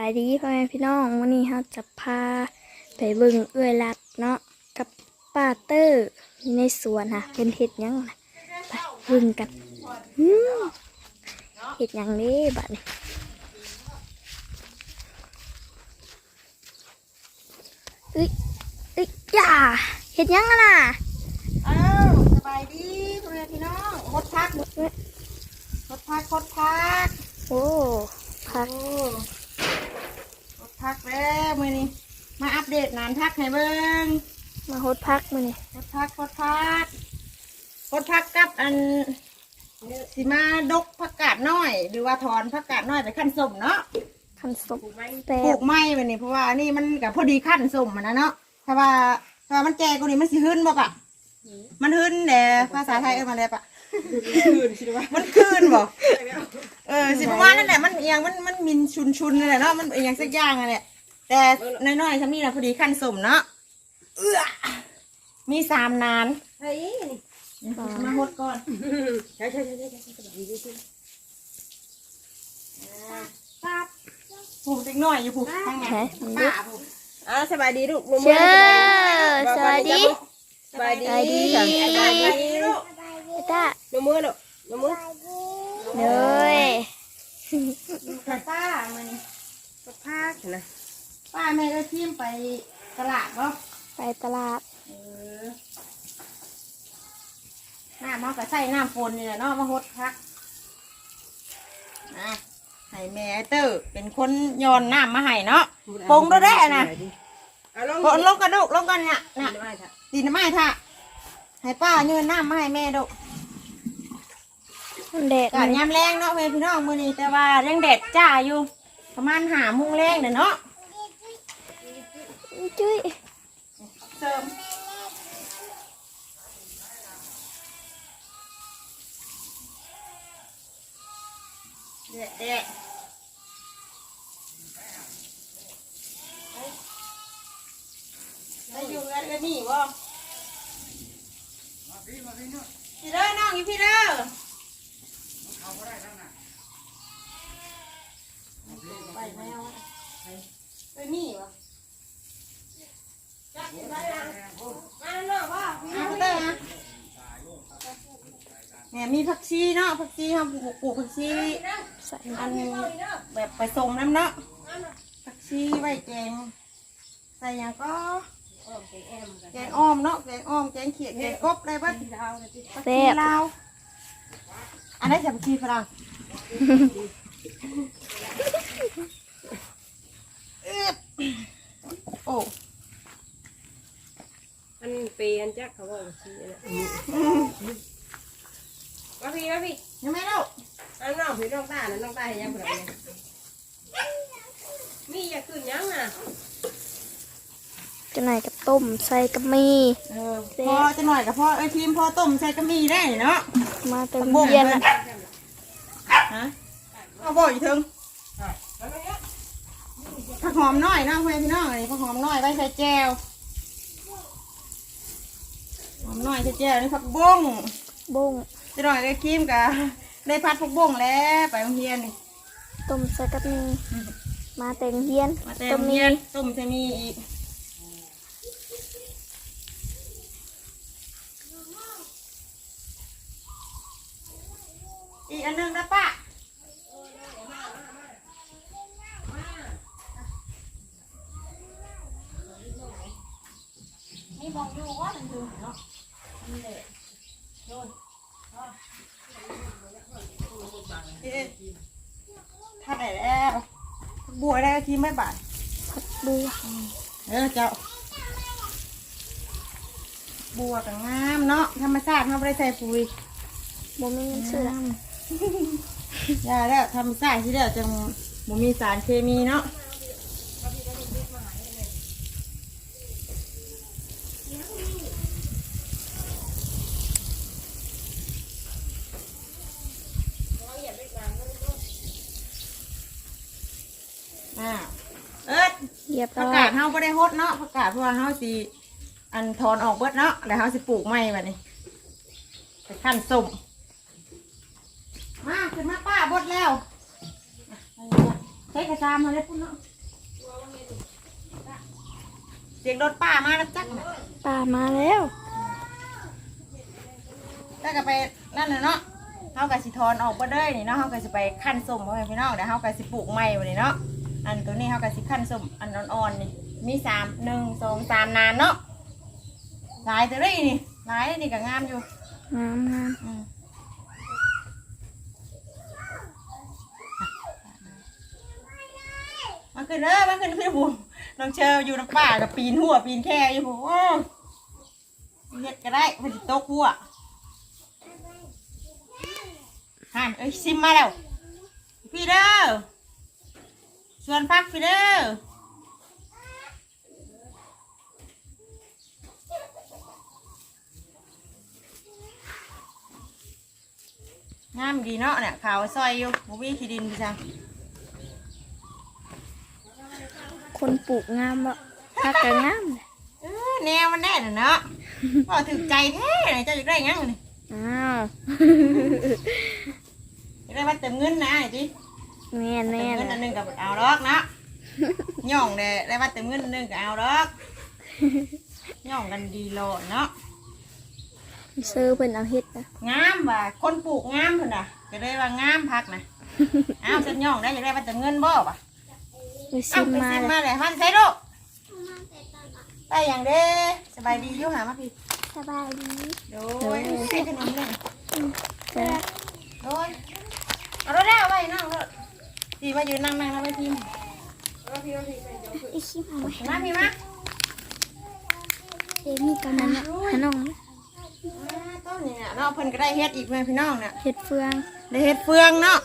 สวัสดีพ่อแม่พี่น้องวันนี้เราจะพาไปเบิ่งเอื้อยรัดเนาะกับป้าเตอร์อยู่ในสวนค่ะเป็นเห็ดหยังนะไปเบิ่งกันอืมเห็ดหยังนี้บัดนี้เอ้ยเอ้ยอย่าเห็ดหยังอะน่ะอ้าวสบายดีพ่อแม่พี่น้องฮดพักฮดพักฮดพักโอ้พักโอ้ฮด พักแล้วมื้อนี้มาอัปเดตนานพักให้เบิ่งมาหดพักมานี่ฮดพักฮดพักฮดพักกับอันสิมาดกผักกาดน้อย หรือว่าถอนผักกาดน้อยไปขั้นสมเนาะคันศพแปปลูบกไม้ไปนี่เพราะว่านี่มันกับพอดีขั้นสมมันนะเนาะถ้าว่าถ้าว่ามันแก่กว่านี้มันสิหึ้นบ่ปะมันหึ้นเด้ภาษาไทยเอ้ยมาเลยปะมันคืนบ่ เออสิประมาณนั่นแหละมันเอียงมันมันมินชุนชุนนั่นแหละเนาะมันเอียงสักอย่างนั่นแหละแต่น้อยๆทำนี่นะพอดีขั้นสมเนาะเอื้อมีสามนานเฮ้ยมาหดก่อนใช่ใช่ใช่ใช่ใช่สบายดีสิปั๊บผูกเด็กน้อยอยู่ผูกข้างไหนแหมมันป้าดูผูกอ่าสบายดีลูกมือเชื่อสวัสดีสบายดีสบายดีจ้ะสบายดีลูกเอต้ามือมือลูกมือมือเลย ป้าป้ามันสักพักนะป้าแม่ก็ทิมไปตลาดเนาะไปตลาดเออน้ำมันก็ใส่น้ำฝนนี่แหละเนาะมาหดพักนะให้แม่เตอร์เป็นคนโยนน้ำมาให้เนาะปงด้วยแด้นะเอาลงกดลงกระดูกลงกันเนี่ยน่ะได้ค่ะตีนไม้ท่ะให้ป้าโยนน้ำมาให้แม่ดูมัน แดดกาดยามแรงเนาะเพื่อนพี่น้องมือนี้แต่ว่ายังแดดจ้าอยู่ ประมาณหาโมุงแรงเด้อเนาะจุ้ยเสริมแดดแดดได้อยู่กันกันนี่บ่พี่เด้อน้องอยู่พี่เด้อไปแมวไปนี่บ่จับได้ยังมาเนาะว่าพี่น้องเด้อนะแหม่มีผักชีเนาะ ผักชีเขาปลูกปลูกผักชีใส่อันแบบไปส่งน้ำเนาะผักชีไว้แกงใส่หยังก็แกงอ้อมเนาะแกงอ้อมแกงเขียดแกงกบได้เบัดผักชีลาวอันนี้นจะผักชีฝรั่งอึ๊บโอ้อันเปียนจักเขาบอกว่าชี้นะ มาพี่มาพี่ยังไม่เล่าอันน้องพี่น้องตานะน้องตาเห็นยังเปล่ามีอย่าขึ้นยังอะจะไหนกับต้มใส่กับมีเออพอจะหน่อยกับพ่อเอ้ยทีมพอต้มใส่กระมีได้เนาะมาเต็มบ่งเย็นเลอะฮะเอาบ่อยู่ถึงผักหอมน้อยเนาะเพื่อนพี่น้องนี่ผักหอมน้อยไว้ใส่แจวหอมน้อยใส่แจวนี่ผักบ้งบุ้ง จะหน่อยได้ครีมกับได้พัดผักบ้งแล้วไปโรงเรียนนี่ต้มใส่กับมีมาเต็มเย็นมาแต่ต้โรมงมีเรียนต้มจะมีอีกอีกอันหนึงนะป้านี่มองอยู่ว่ามันดูเนาะนี่แหละโน่นเอ๊ะ ถ้าไหนแล้วบัวได้ทีไม่บาดผักบัวเออเจ้า บัวกับงามเนาะธรรมชาติเขาไม่ได้ใส่ปุ๋ยบ่มีเงินซื้อละยาแล้วธรรมชาติที่เดียวจังบ่มีสารเคมีเนาะอ่าเอิด เรียบ ผั ร้ ก อย กาดเฮาบ่ได้ฮดเนาะผักกาดเพราะว่าเฮาสิอันถอนออกเบิดเนาะแล้วเฮาสิปลูกใหม่บัดนี้ไปขั้นส้มมาขึ้นมาป้าบดแล้วอะไปช้กระซามมาเลยพุ่นเนาะเสียงรถป้ามาแล้วจักน่ะป่ามาแล้วถ้าก็ไปนั่นน่ะเนาะเฮาก็สิถอนออกบ่ได้นี่เนาะเฮาก็สิไปคั่นส้มบ่ให้พี่น้องเดี๋ยวเฮาก็สิปลูกใหม่บ่นี่เนาะอันตัวนี้เฮาก็สิคั่นส้มอันอ่อนๆนี่ มีสามหนึ่งสองสามนานเนาะหลายตัวเลยนี่หลายนี่ก็งามอยู่งามงามอืมมาขึ้นเด้อมาขึ้นพี่บุ๋มน้องเชออยู่น้ำป่ากับปีนหัวปีนแค่อยู่ผมโอ้เฮ็ดก็ได้พอดีโต๊ะหัวหันเอ้ยซิมมาแล้วพี่เด้อชวนพักพี่เด้อ งามดีเนาะเนี่ยขาวซอยอยู่บุมีขี้ดินพี่จังคนปลูกงามบ่พักก็งามเลยเออแนวมันแน่น่ะเนาะพอถึกใจแท้เลยเจ้าอยากได้หยังนี่อ้าวอยากได้มาเติมเงินนะไอ้จิแม่นเติแม่มนเงินอันหนึงกับเอาดอกเนาะย่องเด้ได้มาเติมเงินอันหนึงกับเอาดอกย่องกันดีโลดเนาะ ซื้อเพิ่นเอาเฮ็ดนะงามว่ะคนปลูกงามเพิ่นน่ะก็ได้ว่างามพักนะอ้าวฉันย่องได้อยากได้มาเติมเงินบ่ป่ะไปอ้าซิวมไปมาซิมเลยมาเลยมันใส่ลูกได้อย่างเด้สบายดีอยู่หามาพี่สบายดีโดยใส่ขนมเลย จ้ะโดยเอารถแล้วไว้นั่งรถดีมายืนนั่งนั่งแล้วไปพิมพ์อีคิมเอาไว้มาพี่มาเดมี่กับมันหาน้องนะ ต้นนี่เนี่ยเนาะเพิ่นก็ได้เฮ็ดอีกแม่พี่น้องเนี่ยเฮ็ดเฟืองได้เฮ็ดเฟืองเนาะ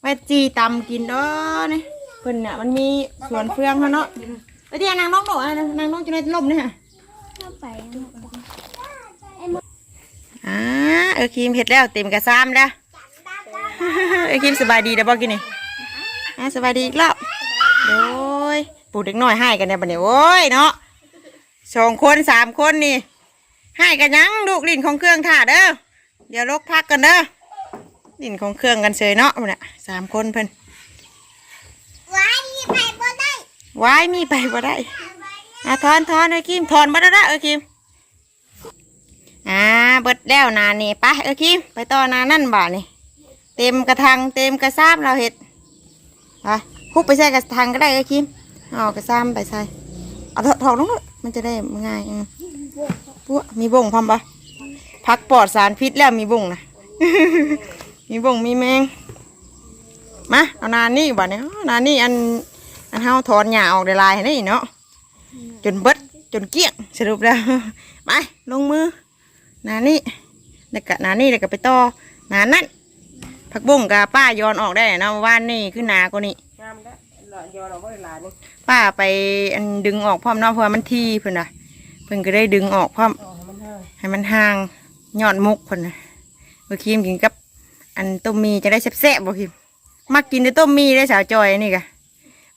ไว้จีตำกินเด้อนี่เพิ่นเนี่ยมันมีสวนเฟืองเขาเนาะไปเดี๋ยวนางน้องโดดอะนางน้องจะได้ล่มนี่ฮะเข้าไปอ่าเออครีมเฮ็ดแล้วเต็มกระซ้ำแล้วเออครีมสบายดีเด้อบ่กินนี่อ่าสบายดีอีกแล้วโดยปลูกเด็กน้อยให้กันเนี่ยบัดนี้โอ้ยเนาะสองคนสามคนนี่ ให้กันยังลูกลิ้นของเครื่องถ่าเด้อเดี๋ยวลกพักกันเด้อลิ้นของเครื่องกันเฉยเนาะเนี่ยสามคนเพิ่นว้ายมีไปบ่ได้วายมีไปบ่ได้อะทอนทอนเออคิมทอนบ่ได้ละเออคิมอ่าเบิดแล้วนานี่ไปเออคิมไปต่อนานั่นบ่านี่เต็มกระทังเต็มกระซ้ำเราเห็ดไปคุบไปใส่กระทังก็ได้เออคิมเอากระซ้ำไปใส่เอาถอดถอดลงเลยมันจะได้ง่ายอืม ปุ๊มีบ่งพร้อมปะพักปลอดสารพิษแล้วมีบ่งนะมีบ่งมีแมงมาเอานานี่บ่เนี่ยนานี่อันอันเฮาถอนหญ้าออกได้หลายนี่เนาะจนเบิดจนเกลี้ยงสรุปแล้วไปลงมือนานี่แล้วก็นานี่แล้วก็ไปต่อนานั่นผักบุ้งกับป้าย้อนออกได้เนาะว่านนี่คือหนากว่านี้งามแล้วหล่อยอเราบ่ได้หลานนี่ป้าไปอันดึงออกพร้อมเนาะเพราะว่ามันทีเพิ่นน่ะเพิ่นก็ได้ดึงออกพร้อมอ๋อให้มันเฮ้ยให้มันห่างยอดมุกเพิ่นน่ะเมื่อกี้กินกับ อันต้มมีจะได้แซ่บๆบ่คิมมักกินแต่ต้มมีได้สาวจอยนี่กะ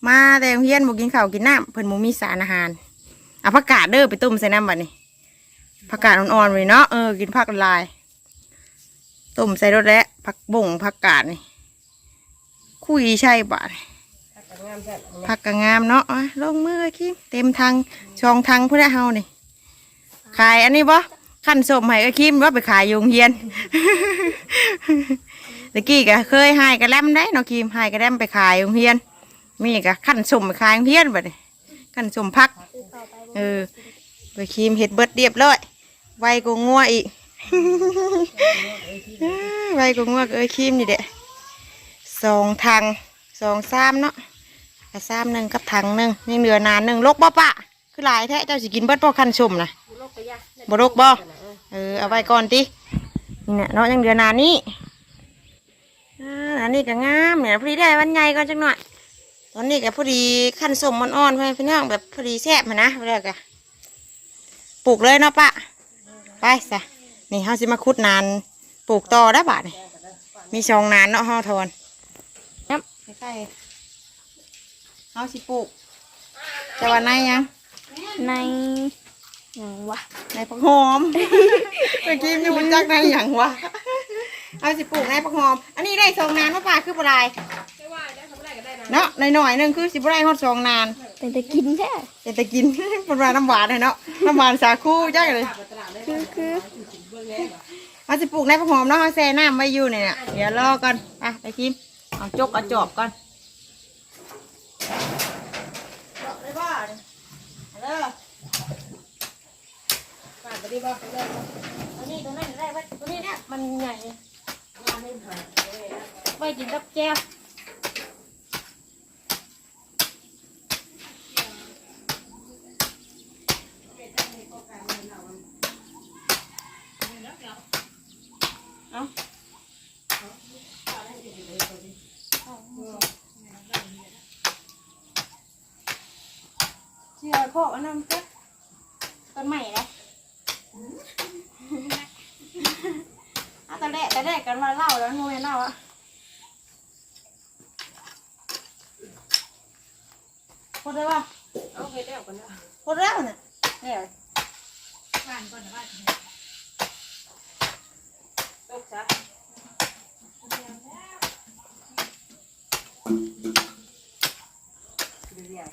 มาแต่โรงเฮียนบ่กินข้าวกินน้ำเพิ่นบ่มีสารอาหารเอาผักกาดเด้อไปต้มใส่น้ำบัดนี้ผักกาดอ่อนๆเลยเนาะเออกินผักละลายต้มใส่รสแล้วผักบ่งผักกาดนี่คุยใช่บาดแต่งามแซ่บผักกะงามเนาะอะลงมือคิมเต็มทางช่องทางพุ่นละเฮานี่ ขายอันนี้บ่ขั้นสมให้ก็คิมว่าไปขายโรงเรียนตะกี้ก็เคยหายกระแลมได้เนาะคิมหายกระแลมไปขายโรงเรียนมีก็ขั้นสมไปขายโรงเรียนบัดนี้ขั้นสมพักเออไปคิมเห็ดเบิดเรียบร้อยไวกว่งัวอีกไวกว่งัวก็เอ้ยคิมนี่เด้สองทางสองซ้ำเนาะซ้ำหนึ่งกับถังหนึ่งยังเหลือนานหนึ่งลกบ่ปะ คือหลายแท้เจ้าสิกินเบิดบ่คันชมนะโลกไปยะบ่ลกบ่เออเอาไว้ก่อนตินี่เนี่ยเนาะยังเหลือนานนี้อ่าอันนี้ก็งามเนี่ยพอดีได้วันใหญ่ก่อนจังหน่อยตอนนี้ก็พอดีขั้นสมมันอ่อนๆไปพี่น้องแบบพอดีแซ่บมานะเรียกอะปลูกเลยเนาะปะไปซะนี่เฮาสิมาคุดนานปลูกต่อได้บาดนี่มีสองนานเนาะเฮาทอนยับใกล้ๆเฮาสิปลูกจะวันไหนยัง ในหยังวะในผักหอม เมื่อกี้ยังมันจักในอย่างวะ เอาสิปลูกในผักหอม อันนี้ได้ทรงนานว่าป่าคือปลายไม่ว่าได้ทำอะไรก็ได้นะเนาะหน่อยๆหนึงคือสิบ่ได้ฮอดสองนาน เป็นตะกินแท้เป็นแต่กิน เป็นว่าน้ำหวานเลยเนาะ น้ำหวานสาคูจังเลย คือคือเอาสิปลูกในผักหอมเนาะเขาแช่น้ำไว้อยู่เนี่ย เดี๋ยวรอก่อนอะไปกิมเอาจกเอาจอบก่อนจบเลยบ่เนี่ยเอาเด้อ ป้าไปดีบ่ได้บ่ตัวนี้ตัวนั้นได้ไว้ตัวนี้เนี่ยมันใหญ่ไว้กินกับแก้วเอาเชื่อโคกอันนั้นเจ้ต้นใหม่เลยอะตอนแร กตอนแรกกันมาเล่าแล้วงูเล่าอะพูดได้ป่ะเอาไปแล้วกันนะพูดแล้วเนี่ยเนี่ยตกซะเดี๋ยว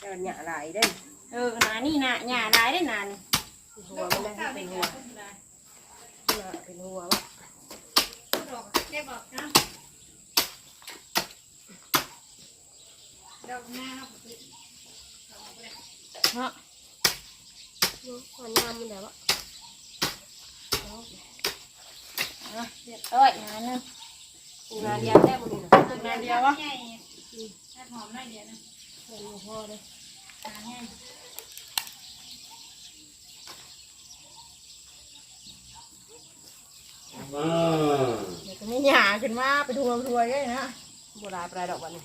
เดี๋ยวหยาหลายได้เออหนานี่หนาหยาได้ได้หนานี่หัวมันได้เป็นหัวเป็นหัววะ เนาะมันงามมันแล้วะเอาเรียบร้อยหนาหนึงงานเดียวได้บ่นี่นะตึกหนาเดียววะพอเลย เดี๋ยวก็มีหยาขึ้นมาไปทัวร์ทัวร์ได้นะโบราณปลายดอกวันนี้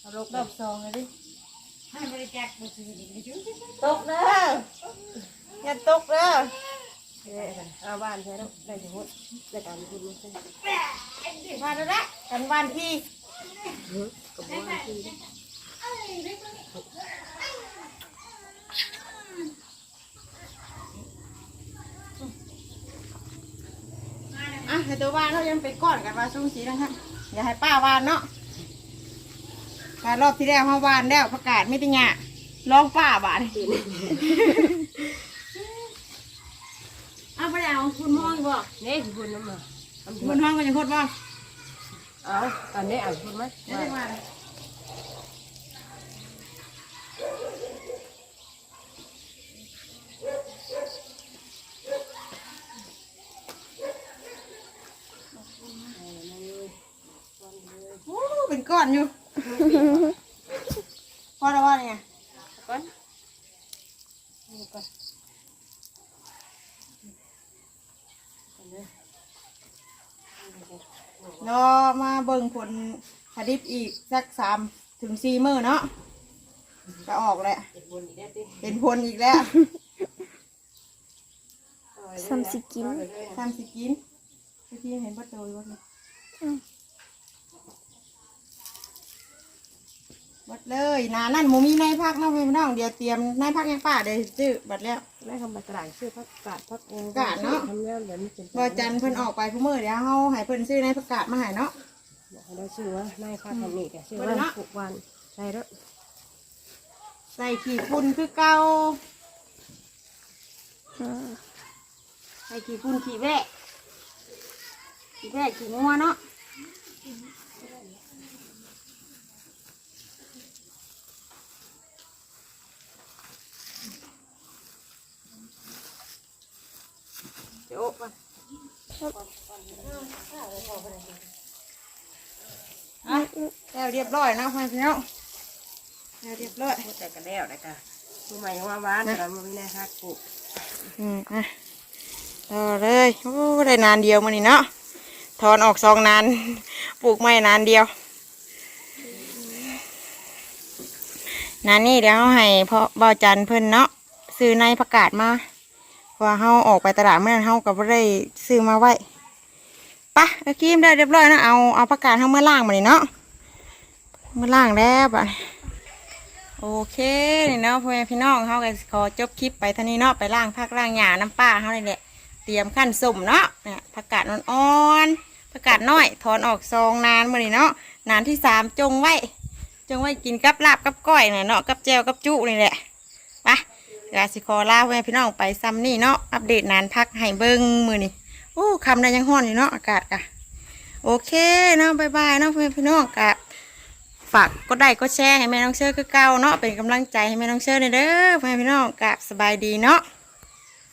เอาลกรอบสองเลยดิให้บริจาคบุตรดีๆจุ๊บตกเด้ออย่าตกเด้อเอาบ้านใช่แล้วได้จะหดได้การพูดไม่ใช่มาแล้วนะกันวันที่กับบ้านที่ อะให้ตัววานเรายังไปก้อนกันว่าสู้สีนะครับอย่าให้ป้าวานเนาะการรอบที่แล้วมาวานแล้วประกาศไม่ติงะลองป้าบาดเอาไปเอาคุณห้องบ่นี่คือพูดน้ำมาทำคุณห้องก็ยังโคตรบ่เอาอันนี้อ่านพูดไหมไม่ได้มาโอ้ เป็นก้อนอยู่ พอแล้วว่าเนี่ยก่อนรอมาเบิ่งผลผลิตอีกสักสามถึงสี่มื้อเนาะจะออกแหละเป็นบนอีกได้ติเป็นผลอีกแล้วซัมสิกินทำสิกินพี่เห็นประตูวัดเลยวัด เลยหนานั่นหมูมีในพักเน้องพี่น้องเดี๋ยวเตรียมในพักยังป้าเดี๋ยวซื้อบัดแล้วได้คำบัตรกชื่อพักกาดพักกาดเนาะทำแล้วเดี๋ยวมันเป็นพอจันทร์เพิ่นออกไปผู้มือเดี๋ยวเฮาให้เพิ่นซื้อในประกาศมาให้เนาะได้ชื่อว่านายพักทำนี่แต่ชื่อว่าหกวันใช่แล้วใส่ขี่พุ่นคือเก่าอืมใส่ขี่พุ่นขี่แวะขี่แวะขี่งัวเนาะ เดี๋ยวไปอะแล้วเรียบร้อยนะพ่อพี่น้องแล้วเรียบร้อยพูดแต่กันแล้วนะกะคือหมายว่าบ้านแต่มันไม่ได้ฮักปลูกอืมอะต่อเลยโอ้ได้นานเดียวมานี่เนาะถอนออกสองนานปลูกไม่นานเดียวนานนี่เดี๋ยวให้พราะเบาจันเพิ่นเนาะซื้อในประกาศมา ว่าเขาออกไปตลาดเมื่อนั้นเขาก็บ่ได้ซื้อมาไว้ปะเอาครีมได้เรียบร้อยนะเอาเอาประกาศเขาเมื่อล่างมานี่เนาะเมื่อล่างแล้วปะโอเคนี่เนาะพ่อแม่พี่น้องเขาก็ขอจบคลิปไปเท่านี้เนาะไปล่างพักล่างหยาน้ำป้าเขาเลยแหละเตรียมขั้นสุ่มเนาะเนี่ยผักกาดอ่อนๆประกาศน้อยถอนออกซองนานมื้อนี้เนาะนานที่สามจงไว้จงไว้กินกับลาบกับก้อยน่ะเนาะกับแจวกับจุนี่แหละ เดี๋ยาสิคอลาไว้พี่น้องไปซ้ำนี่เนาะอัปเดตนานพักให้เบิ้งมือนี่โอ้คำได้ยังห้อนอยู่เนาะอากาศกะโอเคเนาะบายบายเนาะพี่น้องกะฝากกดไลค์กดแชร์ให้แม่น้องเชื่อคือเก่าเนาะเป็นกำลังใจให้แม่น้องเชื่อเด้อเพื่อพี่น้องกะสบายดีเนาะ